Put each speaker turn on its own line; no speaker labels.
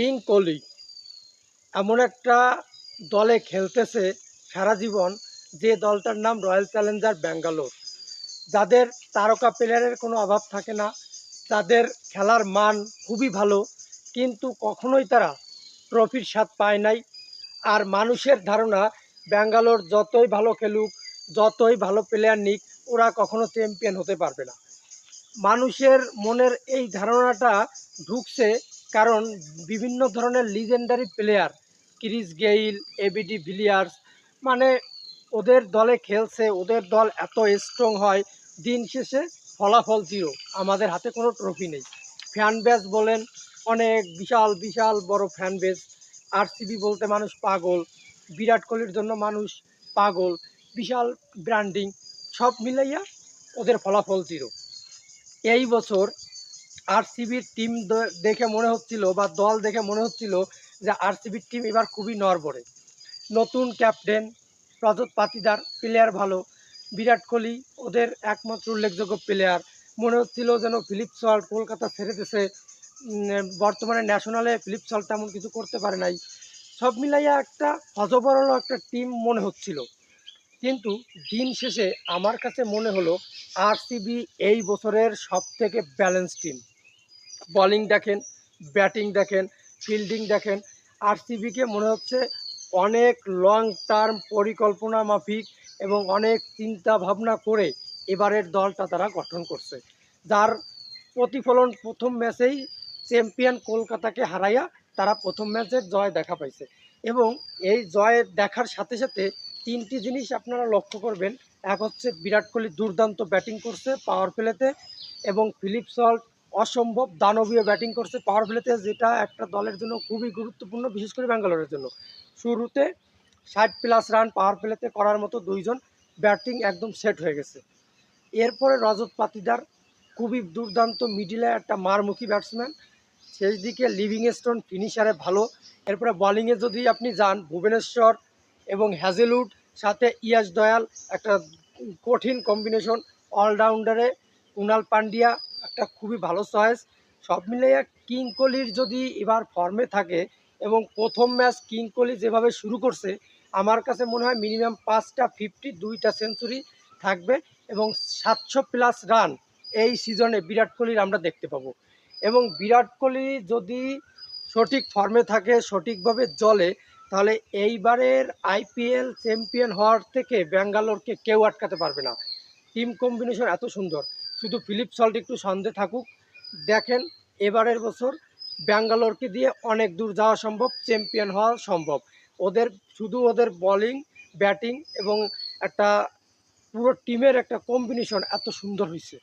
King Kohli এমন একটা দলে খেলতেছে সারা জীবন যে দলটার নাম রয়্যাল চ্যালেঞ্জার ব্যাঙ্গালোর। যাদের তারকা প্লেয়ারের কোনো অভাব থাকে না তাদের খেলার মান খুবই ভালো, কিন্তু কখনোই তারা ট্রফির স্বাদ পায় নাই। আর মানুষের ধারণা, ব্যাঙ্গালোর যতই ভালো খেলুক, যতই ভালো প্লেয়ার নিক, ওরা কখনো চ্যাম্পিয়ন হতে পারবে না। মানুষের মনের এই ধারণাটা ঢুকছে কারণ বিভিন্ন ধরনের legendary player Chris Gayle AB de Villiers মানে ওদের দলে খেলছে, ওদের দল এত স্ট্রং হয়, দিন শেষে ফলাফল জিরো আমাদের হাতে কোনো ট্রফি নেই। ফ্যান বেস বলেন, অনেক বিশাল বিশাল বড় ফ্যান বেস আরসিবি বলতে মানুষ পাগল, বিরাট কোহলির জন্য মানুষ পাগল, বিশাল ব্র্যান্ডিং সব মিলাইয়া ওদের ফলাফল জিরো এই বছর আরসিবির টিম দেখে মনে হচ্ছিল বা দল দেখে মনে হচ্ছিল যে আরসিবির টিম এবার খুবই নড়বড়ে। নতুন ক্যাপ্টেন রজত পাতিদার প্লেয়ার ভালো বিরাট কোহলি ওদের একমাত্র উল্লেখযোগ্য প্লেয়ার মনে হচ্ছিল যেন ফিলিপ সল্ট কলকাতা ছেড়ে উম, বর্তমানে ন্যাশনালে ফিলিপ সল্ট তেমন কিছু করতে পারে নাই। সব মিলাইয়া একটা হজবরল একটা টিম মনে হচ্ছিল। কিন্তু দিন শেষে আমার কাছে মনে হলো আরসিবি এই বছরের সব থেকে ব্যালেন্স টিম বলিং দেখেন ব্যাটিং দেখেন ফিল্ডিং দেখেন আর আরসিবিকে মনে হচ্ছে অনেক লং টার্ম পরিকল্পনা মাফিক এবং অনেক চিন্তা ভাবনা করে এবারের দলটা তারা গঠন করছে। যার প্রতিফলন প্রথম ম্যাচেই চ্যাম্পিয়ন কলকাতাকে হারাইয়া তারা প্রথম ম্যাচের জয় দেখা পাইছে এবং এই জয় দেখার সাথে সাথে তিনটি জিনিস আপনারা লক্ষ্য করবেন। এক হচ্ছে বিরাট কোহলি দুর্দান্ত ব্যাটিং করছে পাওয়ার প্লেতে এবং ফিলিপ সল্ট অসম্ভব দানবীয় ব্যাটিং করছে পাওয়ার প্লেতে যেটা একটা দলের জন্য খুবই গুরুত্বপূর্ণ, বিশেষ করে ব্যাঙ্গালোরের জন্য। শুরুতে ষাট প্লাস রান পাওয়ার প্লেতে করার মতো দুইজন ব্যাটিং একদম সেট হয়ে গেছে। এরপরে রজত পাতিদার খুবই দুর্দান্ত মিডিলে একটা মারমুখী ব্যাটসম্যান শেষ দিকে লিভিং স্টোন ফিনিশারে ভালো। এরপরে বলিংয়ে যদি আপনি যান, ভুবনেশ্বর এবং হ্যাজেলউড সাথে ইয়াস দয়াল একটা কঠিন কম্বিনেশন অলরাউন্ডারে কুনাল পান্ডিয়া একটা খুবই ভালো চয়েস সব মিলিয়ে কিং কোহলির যদি এবার ফর্মে থাকে এবং প্রথম ম্যাচ কিং কোহলি যেভাবে শুরু করছে, আমার কাছে মনে হয় মিনিমাম পাঁচটা ফিফটি দুইটা সেঞ্চুরি থাকবে এবং সাতশো প্লাস রান এই সিজনে বিরাট কোহলির আমরা দেখতে পাবো। এবং বিরাট কোহলি যদি সঠিক ফর্মে থাকে, সঠিকভাবে জ্বলে তাহলে এইবারের আইপিএল চ্যাম্পিয়ন হওয়ার থেকে ব্যাঙ্গালোরকে কেউ আটকাতে পারবে না। টিম কম্বিনেশন এত সুন্দর। শুধু ফিলিপ সল্ট একটু সন্দেহ থাকুক। দেখেন, এবারের বছর ব্যাঙ্গালোরকে দিয়ে অনেক দূর যাওয়া সম্ভব চ্যাম্পিয়ন হওয়া সম্ভব। ওদের, শুধু ওদের বলিং ব্যাটিং এবং একটা পুরো টিমের একটা কম্বিনেশন এত সুন্দর হয়েছে